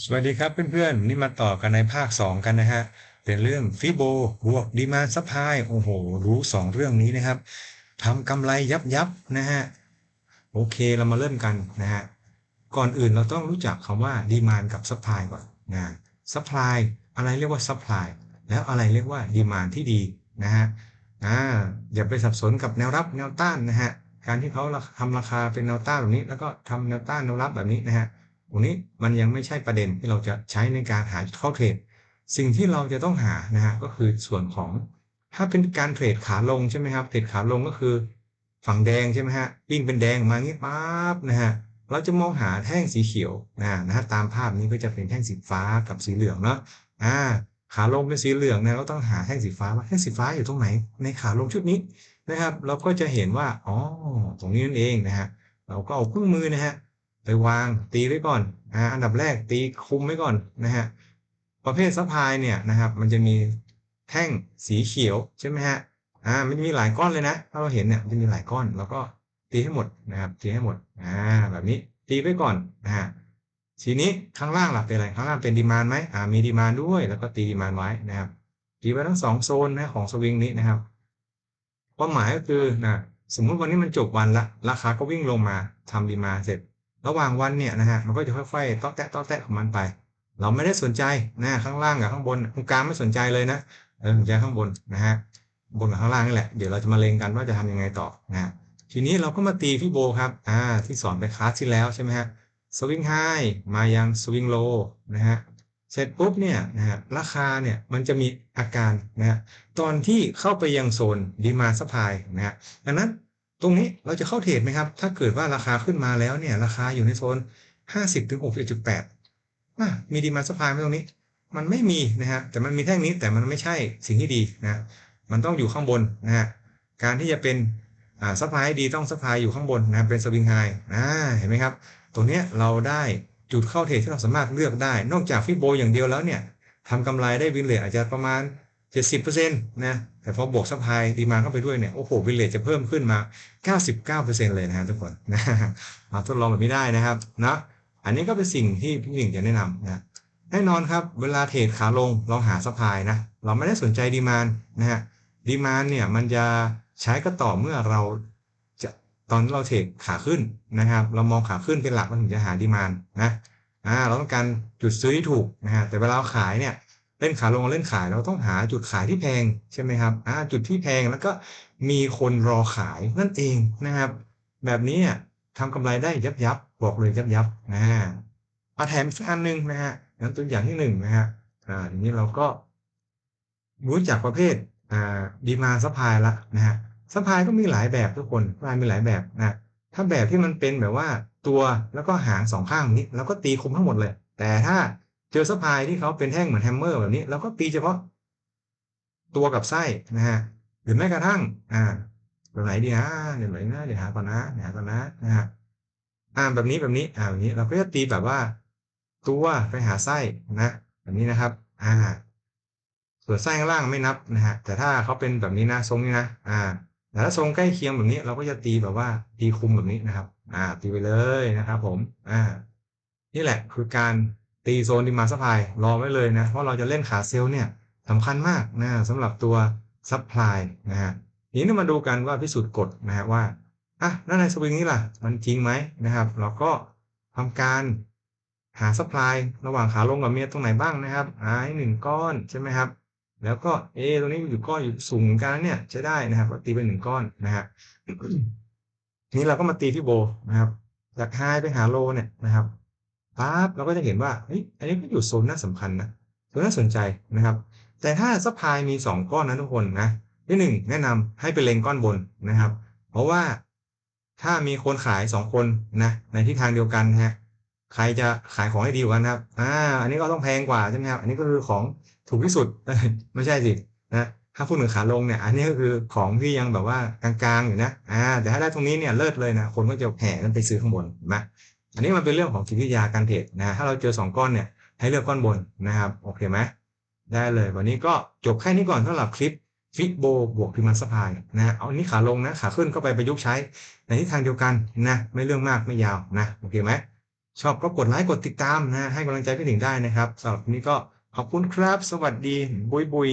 สวัสดีครับเพื่อนๆนี่มาต่อกันในภาค 2 กันนะฮะเป็นเรื่องฟิโบบวกดีมาซัพพลายโอ้โห รู้ 2 เรื่องนี้นะครับทำกำไรยับยับนะฮะโอเคเรามาเริ่มกันนะฮะก่อนอื่นเราต้องรู้จักคำว่าดีมานกับซัพพลายก่อนนะซัพพลายอะไรเรียกว่าซัพพลายแล้วอะไรเรียกว่าดีมานที่ดีนะฮะอ่าอย่าไปสับสนกับแนวรับแนวต้านนะฮะการที่เขาทำราคาเป็นแนวต้านแบบนี้ แล้วก็ทำแนวต้านแนวรับแบบนี้นะฮะ ตรงนี้มันยังไม่ใช่ประเด็นที่เราจะใช้ในการหาเข้าเทรด สิ่งที่เราจะต้องหานะฮะก็คือส่วนของ ถ้าเป็นการเทรดขาลงใช่ไหมครับเทรดขาลงก็คือ ฝั่งแดงใช่ไหมฮะวิ่งเป็นแดงมางี้ปั๊บนะฮะเราจะมองหาแท่งสีเขียวนะนะฮะตามภาพนี้ก็จะเป็นแท่งสีฟ้ากับสีเหลืองเนาะอ่าขาลงเป็นสีเหลืองนะเราต้องหาแท่งสีฟ้าว่าแท่งสีฟ้าอยู่ตรงไหน ในขาลงชุดนี้นะครับ เราก็จะเห็นว่าอ๋อตรงนี้นั่นเองนะฮะเราก็เอาเครื่องมือนะฮะ ไปวางตีไว้ก่อนอ่าอันดับแรกตีคุมไว้ก่อนนะฮะประเภทซัพพลายเนี่ยนะครับ มันจะมีแท่งสีเขียวใช่ไหมฮะอ่ามันจะมีหลายก้อนเลยนะ ถ้าเราเห็นเนี่ยจะมีหลายก้อนแล้วก็ตีให้หมดนะครับตีให้หมดอ่าแบบนี้ตีไว้ก่อนนะฮะทีนี้ข้างล่างล่ะเป็นอะไรข้างล่างเป็นดีมานไหมอ่ามีดีมานด้วย แล้วก็ตีดีมานไว้นะครับตีไว้ทั้งสองโซนนะของสวิงนี้นะครับความหมายก็คือนะสมมุติวันนี้มันจบวันละราคาก็วิ่งลงมาทำดีมาเสร็จ ระหว่างวันเนี่ยนะฮะมันก็จะค่อยๆต๊อแตะต๊อแตะของมันไป เราไม่ได้สนใจนะข้างล่างกับข้างบนตรงกลางไม่สนใจเลยนะเออสนใจข้างบนนะฮะบนกับข้างล่างนี่แหละเดี๋ยวเราจะมาเลงกันว่าจะทำยังไงต่อนะทีนี้เราก็มาตีพี่โบครับอ่าที่สอนไปคลาสที่แล้วใช่ไหมฮะสวิงไฮมายังสวิงโลนะฮะเสร็จปุ๊บเนี่ยนะฮะราคาเนี่ยมันจะมีอาการนะฮะตอนที่เข้าไปยังโซนดีมาสปายนะฮะดังนั้น ตรงนี้เราจะเข้าเทรดไหมครับ ถ้าเกิดว่าราคาขึ้นมาแล้วเนี่ย ราคาอยู่ในโซน 50ถึง61.8อะมีดีมาสปายไหมตรงนี้ มันไม่มีนะฮะแต่มันมีแท่งนี้แต่มันไม่ใช่สิ่งที่ดีนะมันต้องอยู่ข้างบนนะฮะการที่จะเป็นอ่าซัพพลายดีต้องซัพพลายอยู่ข้างบนนะเป็นสวิงไฮอ่าเห็นไหมครับ ตรงนี้เราได้จุดเข้าเทรดที่เราสามารถเลือกได้ นอกจากฟิโบอย่างเดียวแล้วเนี่ยทำกำไรได้วินเลทอาจจะประมาณ 70%นต์นะแต่พอบวกซัพพลายดีมาเข้าไปด้วยเนี่ยโอ้โหวินเลทจะเพิ่มขึ้นมา99%เลยนะฮะทุกคนนะมาทดลองแบบนี้ได้นะครับนะอันนี้ก็เป็นสิ่งที่พี่หนึ่งจะแนะนำนะแน่นอนครับเวลาเทรดขาลงเราหาซัพพลายนะเราไม่ได้สนใจดีมานนะฮะดีมานเนี่ยมันจะใช้ก็ต่อเมื่อเราจะตอนเราเทรดขาขึ้นนะครับ เรามองขาขึ้นเป็นหลักเราถึงจะหาดีมานนะอ่าเราต้องการจุดซื้อที่ถูกนะฮะแต่เวลาเราขายเนี่ย เล่นขาลงเล่นขายเราต้องหาจุดขายที่แพงใช่ไหมครับอ่าจุดที่แพงแล้วก็มีคนรอขายนั่นเองนะครับ แบบนี้ทำกำไรได้ยับยับบอกเลยยับยับนะมาแถมอันหนึ่งนะฮะนั้นตัวอย่างที่หนึ่งนะฮะอ่าทีนี้เราก็รู้จักประเภทอ่าดีมาซัพพลายละนะฮะซัพพลายก็มีหลายแบบทุกคนซัพพลายมีหลายแบบนะถ้าแบบที่มันเป็นแบบว่าตัวแล้วก็หางสองข้างนี้ แล้วก็ตีคุมทั้งหมดเลย แต่ถ้า เจอซัพายที่เขาเป็นแท่งเหมือนแฮมเมอร์แบบนี้เราก็ตีเฉพาะ ตัวกับไส้นะฮะหรือแม้กระทั่ง อ่าแบบไหนดีนะเดี๋ยวไหนนะเดี๋ยวหาก่อนนะเดี๋ยวหาก่อนนะนะฮะอ่าแบบนี้แบบนี้อ่าแบบนี้ เราก็จะตีแบบว่า ตัวไปหาไส้นะแบบนี้นะครับ อ่า ส่วนไส้ข้างล่างไม่นับนะฮะแต่ถ้าเขาเป็นแบบนี้นะทรงนี้นะอ่าแต่ถ้าทรงใกล้เคียงแบบนี้ เราก็จะตีแบบว่าตีคุมแบบนี้นะครับ อ่า ตีไปเลยนะครับ ผม อ่า นี่แหละคือการ ตีโซนดีมาซัพพลายรอไว้เลยนะ เพราะเราจะเล่นขาเซลล์เนี่ยสำคัญมากนะสำหรับตัวซัพพลายนะฮะทีนี้มาดูกันว่าพิสูจน์กฎนะฮะว่าอะแล้วในสวิงนี้ล่ะ มันจริงไหมนะครับ เราก็ทำการหาซัพพลายระหว่างขาลงกับเมียตรงไหนบ้างนะครับอ่าหนึ่งก้อนใช่ไหมครับ แล้วก็เอตรงนี้อยู่ก้อนอยู่สูงกันเนี่ยใช้ได้นะครับก็ตีเป็นหนึ่งก้อนนะฮะทีนี้เราก็มาตีที่โบนะครับจากไฮไปหาโลเนี่ยนะครับ ปั๊บเราก็จะเห็นว่าเฮ้ยอันนี้ก็อยู่โซนน่าสำคัญนะโซนน่าสนใจนะครับ แต่ถ้าซัพพลายมี 2 ก้อนนะทุกคนนะที่หนึ่งแนะนำให้ไปเล็งก้อนบนนะครับ เพราะว่าถ้ามีคนขาย 2 คนนะในทิศทางเดียวกันฮะใครจะขายของให้ดีกว่ากันครับอ่าอันนี้ก็ต้องแพงกว่าใช่ไหมครับอันนี้ก็คือของถูกที่สุดไม่ใช่สินะถ้าพูดถึงขาลงเนี่ย อันนี้ก็คือของที่ยังแบบว่ากลางๆอยู่นะ อ่า แต่ถ้าได้ตรงนี้เนี่ยเลิศเลยนะ คนก็จะแห่กันไปซื้อข้างบนนะ อันนี้มันเป็นเรื่องของจิตวิทยาการเทรดนะถ้าเราเจอ 2 ก้อนเนี่ยให้เลือกก้อนบนนะครับโอเคไหมได้เลย วันนี้ก็จบแค่นี้ก่อนสำหรับคลิปฟิโบบวกพิมันสปายนะเอาอันนี้ขาลงนะขาขึ้นก็ไปประยุกต์ใช้ในทิศทางเดียวกันนะไม่เรื่องมากไม่ยาวนะโอเคไหมชอบก็กดไลค์กดติดตามนะให้กำลังใจพี่หนิงได้นะครับสำหรับวันนี้ก็ขอบคุณครับ สวัสดี บุยบุย